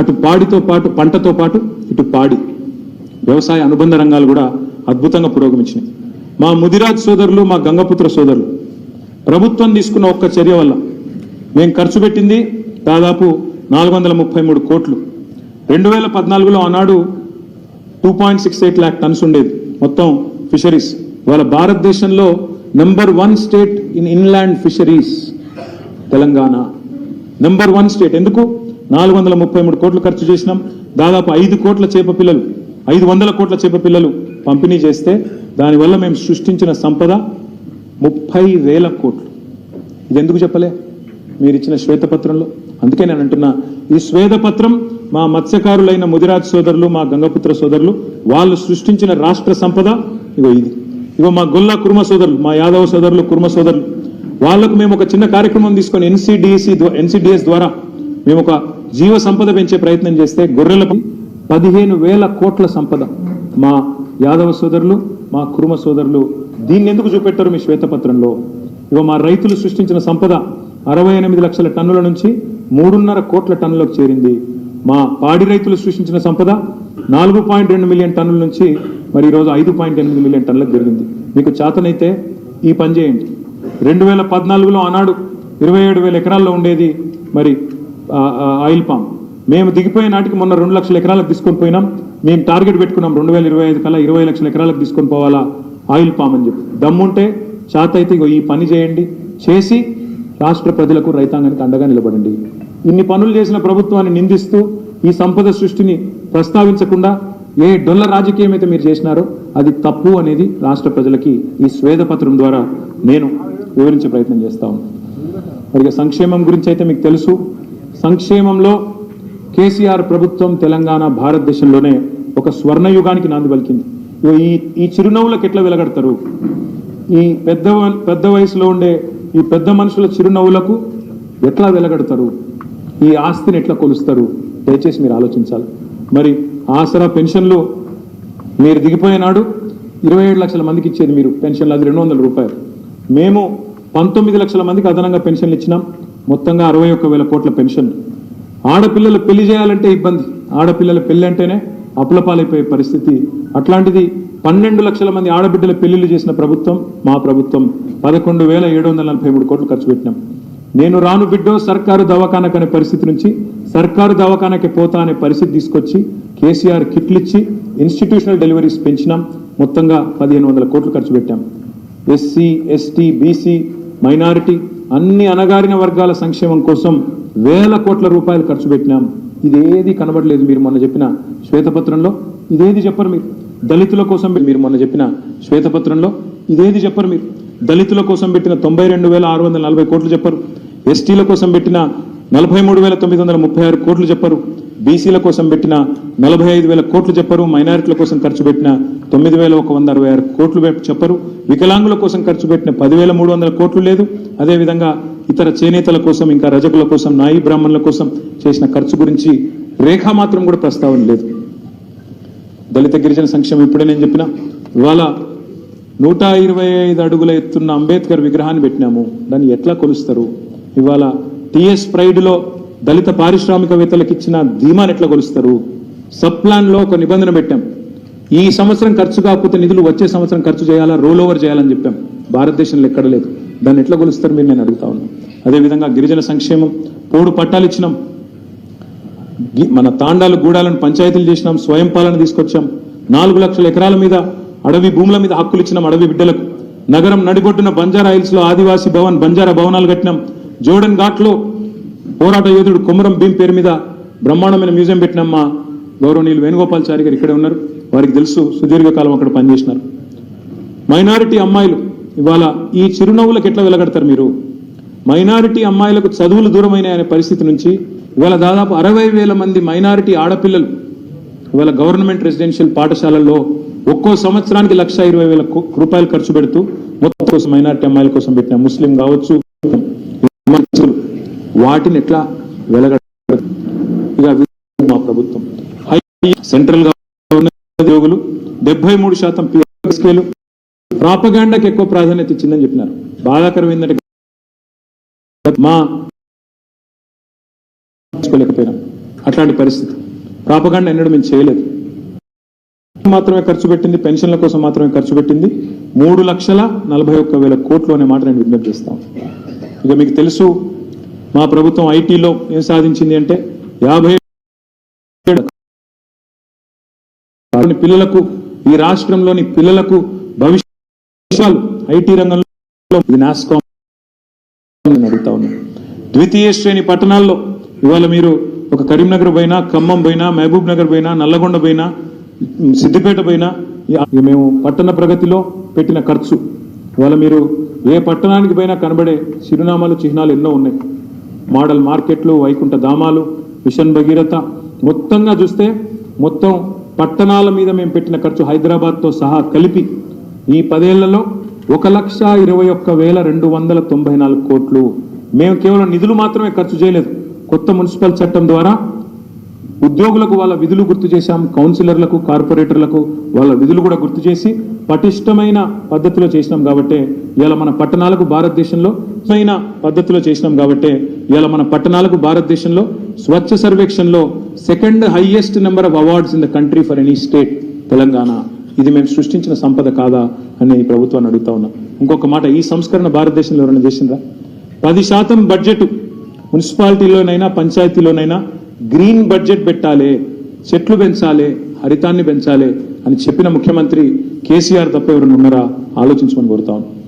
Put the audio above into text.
అటు పాడితో పాటు పంటతో పాటు ఇటు పాడి. వ్యవసాయ అనుబంధ రంగాలు కూడా అద్భుతంగా పురోగమించినాయి. మా ముదిరాజ్ సోదరులు మా గంగపుత్ర సోదరులు ప్రభుత్వం తీసుకున్న ఒక్క చర్య వల్ల మేము ఖర్చు పెట్టింది దాదాపు నాలుగు వందల ముప్పై మూడు కోట్లు. రెండు వేల పద్నాలుగులో ఆనాడు two point six eight lakh tons ఉండేది మొత్తం ఫిషరీస్. ఇవాళ భారతదేశంలో number one state in inland fisheries Telangana. Number one state. ఎందుకు? నాలుగు వందల ముప్పై మూడు కోట్లు ఖర్చు చేసినాం. దాదాపు ఐదు కోట్ల చేప పిల్లలు ఐదు వందల కోట్ల చేప పిల్లలు పంపిణీ చేస్తే దానివల్ల మేము సృష్టించిన సంపద ముప్పై వేల కోట్లు. ఇది ఎందుకు చెప్పలే? మీరు ఇచ్చిన శ్వేతపత్రంలో. అందుకే నేను అంటున్నా ఈ శ్వేతపత్రం మా మత్స్యకారులైన ముదిరాజ్ సోదరులు మా గంగపుత్ర సోదరులు వాళ్ళు సృష్టించిన రాష్ట్ర సంపద ఇగో ఇది. ఇగో మా గొల్ల కుర్మ సోదరులు మా యాదవ సోదరులు కుర్మ సోదరులు. వాళ్ళకు మేము ఒక చిన్న కార్యక్రమం తీసుకొని ఎన్సీడిఎస్సి ఎన్సిడిఎస్ ద్వారా మేము ఒక జీవ సంపద పెంచే ప్రయత్నం చేస్తే గొర్రెలకు పదిహేను వేల కోట్ల సంపద. మా యాదవ సోదరులు మా కురుమ సోదరులు దీన్ని ఎందుకు చూపెట్టారు మీ శ్వేతపత్రంలో? ఇవ మా రైతులు సృష్టించిన సంపద అరవై ఎనిమిది లక్షల టన్నుల నుంచి మూడున్నర కోట్ల టన్నులకు చేరింది. మా పాడి రైతులు సృష్టించిన సంపద నాలుగు పాయింట్ రెండు మిలియన్ టన్నుల నుంచి మరి ఈరోజు ఐదు పాయింట్ ఎనిమిది మిలియన్ టన్నులకు పెరిగింది మీకు చేతనైతే ఈ పని చేయండి. రెండు వేల పద్నాలుగులో ఆనాడు ఇరవై ఏడు వేల ఎకరాల్లో ఉండేది మరి ఆయిల్ పామ్ మేము దిగిపోయే నాటికి మొన్న రెండు లక్షల ఎకరాలకు తీసుకొని పోయినాం. మేము టార్గెట్ పెట్టుకున్నాం రెండు వేల ఇరవై ఐదు కల్లా ఇరవై లక్షల ఎకరాలకు తీసుకొని పోవాలా ఆయిల్ పామ్ అని చెప్పి. దమ్ముంటే చేత అయితే ఇగో ఈ పని చేయండి. చేసి రాష్ట్ర ప్రజలకు రైతాంగానికి అండగా నిలబడండి. ఇన్ని పనులు చేసిన ప్రభుత్వాన్ని నిందిస్తూ ఈ సంపద సృష్టిని ప్రస్తావించకుండా ఏ డొల్ల రాజకీయం అయితే మీరు చేసినారో అది తప్పు అనేది రాష్ట్ర ప్రజలకి ఈ స్వేదపత్రం ద్వారా నేను వివరించే ప్రయత్నం చేస్తా ఉన్నాను. మరి సంక్షేమం గురించి అయితే మీకు తెలుసు. సంక్షేమంలో కేసీఆర్ ప్రభుత్వం తెలంగాణ భారతదేశంలోనే ఒక స్వర్ణయుగానికి నాంది పలికింది. ఈ ఈ చిరునవ్వులకు ఎట్లా వెలగడతారు? ఈ పెద్ద వ- పెద్ద వయసులో ఉండే ఈ పెద్ద మనుషుల చిరునవ్వులకు ఎట్లా వెలగడతారు? ఈ ఆస్తిని ఎట్లా కొలుస్తారు? దయచేసి మీరు ఆలోచించాలి. మరి ఆసరా పెన్షన్లు మీరు దిగిపోయినాడు ఇరవై ఏడు లక్షల మందికి ఇచ్చేది మీరు పెన్షన్లు అది రెండు వందల రూపాయలు. మేము పంతొమ్మిది లక్షల మందికి అదనంగా పెన్షన్లు ఇచ్చినాం. మొత్తంగా అరవై ఒక్క వేల కోట్ల పెన్షన్. ఆడపిల్లలు పెళ్ళి చేయాలంటే ఇబ్బంది. ఆడపిల్లల పెళ్ళి అంటేనే అప్పులపాలైపోయే పరిస్థితి. అట్లాంటిది పన్నెండు లక్షల మంది ఆడబిడ్డల పెళ్ళిళ్ళు చేసిన ప్రభుత్వం మా ప్రభుత్వం పదకొండు వేల ఏడు వందల నలభై మూడు కోట్లు ఖర్చు పెట్టినాం. నేను రాను బిడ్డో సర్కారు దవాఖానకు అనే పరిస్థితి నుంచి సర్కారు దవాఖానకి పోతా అనే పరిస్థితి తీసుకొచ్చి కేసీఆర్ కిట్లు ఇచ్చి ఇన్స్టిట్యూషనల్ డెలివరీస్ పెంచినాం. మొత్తంగా పదిహేను వందల కోట్లు ఖర్చు పెట్టాం. ఎస్సీ ఎస్టీ బీసీ మైనారిటీ అన్ని అణగారిన వర్గాల సంక్షేమం కోసం వేల కోట్ల రూపాయలు ఖర్చు పెట్టినాం. ఇదేది కనబడలేదు మీరు మొన్న చెప్పిన శ్వేతపత్రంలో. ఇదేది చెప్పరు మీరు? దళితుల కోసం మీరు మొన్న చెప్పిన శ్వేతపత్రంలో. ఇదేది చెప్పరు మీరు? దళితుల కోసం పెట్టిన తొంభై రెండు వేల ఆరు వందల నలభై కోట్లు చెప్పరు. ఎస్టీల కోసం పెట్టిన నలభై మూడు వేల తొమ్మిది వందల ముప్పై ఆరు కోట్లు చెప్పరు. బీసీల కోసం పెట్టిన నలభై ఐదు వేల కోట్లు చెప్పరు మైనారిటీల కోసం ఖర్చు పెట్టిన తొమ్మిది వేల ఒక వంద అరవై ఆరు కోట్లు చెప్పరు. వికలాంగుల కోసం ఖర్చు పెట్టిన పదివేల మూడు వందల కోట్లు లేదు. అదేవిధంగా ఇతర చేనేతల కోసం ఇంకా రజకుల కోసం నాయి బ్రాహ్మణుల కోసం చేసిన ఖర్చు గురించి రేఖ మాత్రం కూడా ప్రస్తావన లేదు. దళిత గిరిజన సంక్షేమం ఇప్పుడే నేను చెప్పిన. ఇవాళ నూట ఇరవై ఐదు అడుగుల ఎత్తున్న అంబేద్కర్ విగ్రహాన్ని పెట్టినాము. దాన్ని ఎట్లా కొలుస్తారు? ఇవాళ టిఎస్ ప్రైడ్లో దళిత పారిశ్రామికవేత్తలకు ఇచ్చిన ధీమాను ఎట్లా కొలుస్తారు? సబ్ ప్లాన్లో ఒక నిబంధన పెట్టాం. ఈ సంవత్సరం ఖర్చు కాకపోతే నిధులు వచ్చే సంవత్సరం ఖర్చు చేయాలా? రోల్ ఓవర్ చేయాలని చెప్పాం. భారతదేశంలో ఎక్కడ లేదు. దాన్ని ఎట్లా కొలుస్తారు మీరు? నేను అడుగుతా ఉన్నాను అదేవిధంగా గిరిజన సంక్షేమం పోడు పట్టాలు ఇచ్చినాం. మన తాండాలు గూడాలను పంచాయతీలు చేసినాం స్వయం పాలన తీసుకొచ్చాం. నాలుగు లక్షల ఎకరాల మీద అడవి భూముల మీద హక్కులు ఇచ్చినాం అడవి బిడ్డలకు. నగరం నడిబొడ్డున బంజారా హిల్స్లో ఆదివాసీ భవన్ బంజారా భవనాలు కట్టినాం. జోడన్ ఘాట్లో పోరాట యోధుడు కొమరం భీం పేరు మీద బ్రహ్మాండమైన మ్యూజియం పెట్టినమ్మా గౌరవనీయులు వేణుగోపాల్చారి గారు ఇక్కడే ఉన్నారు. వారికి తెలుసు సుదీర్ఘకాలం అక్కడ పనిచేసినారు. మైనారిటీ అమ్మాయిలు ఇవాళ ఈ చిరునవ్వులకు ఎట్లా వెలగడతారు మీరు? మైనారిటీ అమ్మాయిలకు చదువులు దూరమైన అనే పరిస్థితి నుంచి ఇవాళ దాదాపు అరవై వేల మంది మైనారిటీ ఆడపిల్లలు ఇవాళ గవర్నమెంట్ రెసిడెన్షియల్ పాఠశాలల్లో ఒక్కో సంవత్సరానికి లక్ష ఇరవై వేల కు- రూపాయలు ఖర్చు పెడుతూ మొత్తం కోసం మైనారిటీ అమ్మాయిల కోసం పెట్టిన ముస్లిం కావచ్చు వాటిని ఎట్లా వెలగ ఇక మా ప్రభుత్వం. సెంట్రల్ ఉద్యోగులు డెబ్బై మూడు శాతం స్కేలు ప్రాపగాండాకి ఎక్కువ ప్రాధాన్యత ఇచ్చిందని చెప్పినారు. బాధాకరం ఏంటంటే మా అట్లాంటి పరిస్థితి. ప్రాపగాండ ఎన్నడూ మేము చేయలేదు. మాత్రమే ఖర్చు పెట్టింది పెన్షన్ల కోసం మాత్రమే ఖర్చు పెట్టింది. మూడు లక్షల నలభై ఒక్క వేల కోట్లు అనే మాట నేను విజ్ఞప్తి చేస్తాను ఇక మీకు తెలుసు మా ప్రభుత్వం ఐటీలో ఏం సాధించింది అంటే యాభై పిల్లలకు ఈ రాష్ట్రంలోని పిల్లలకు భవిష్యత్తులు ఐటీ రంగంలో ఇది నాస్కామ్ అడుగుతా ఉన్నాను ద్వితీయ శ్రేణి పట్టణాల్లో ఇవాళ మీరు ఒక కరీంనగర్ పోయినా ఖమ్మం పోయినా మహబూబ్ నగర్ పోయినా నల్లగొండ పోయినా సిద్దిపేట పోయినా మేము పట్టణ ప్రగతిలో పెట్టిన ఖర్చు. ఇవాళ మీరు ఏ పట్టణానికి పోయినా కనబడే చిరునామాలు చిహ్నాలు ఎన్నో ఉన్నాయి. మోడల్ మార్కెట్లు వైకుంఠ ధామాలు మిషన్ భగీరథ. మొత్తంగా చూస్తే మొత్తం పట్టణాల మీద మేము పెట్టిన ఖర్చు హైదరాబాద్తో సహా కలిపి ఈ పదేళ్ళలో ఒక లక్ష ఇరవై ఒక్క వేల రెండు వందల తొంభై నాలుగు కోట్లు. మేము కేవలం నిధులు మాత్రమే ఖర్చు చేయలేదు. కొత్త మున్సిపల్ చట్టం ద్వారా ఉద్యోగులకు వాళ్ళ విధులు గుర్తు చేశాం కౌన్సిలర్లకు కార్పొరేటర్లకు వాళ్ళ విధులు కూడా గుర్తు చేసి పటిష్టమైన పద్ధతిలో చేసినాం కాబట్టి ఇలా మన పట్టణాలకు భారతదేశంలో అయిన పద్ధతిలో చేసినాం కాబట్టి ఇలా మన పట్టణాలకు భారతదేశంలో స్వచ్ఛ సర్వేక్షణలో second highest number of awards in the country for any state Telangana. ఇది మేము సృష్టించిన సంపద కాదా అని ఈ ప్రభుత్వాన్ని అడుగుతా ఉన్నాం. ఇంకొక మాట ఈ సంస్కరణ భారతదేశంలో ఎవరైనా చేసిందా పది శాతం బడ్జెట్ మున్సిపాలిటీలోనైనా పంచాయతీలోనైనా గ్రీన్ బడ్జెట్ పెట్టాలి చెట్లు పెంచాలి హరితాన్ని పెంచాలి అని చెప్పిన ముఖ్యమంత్రి కేసీఆర్ తప్ప ఎవరైనా ఉన్నారా? ఆలోచించమని కోరుతా ఉన్నాను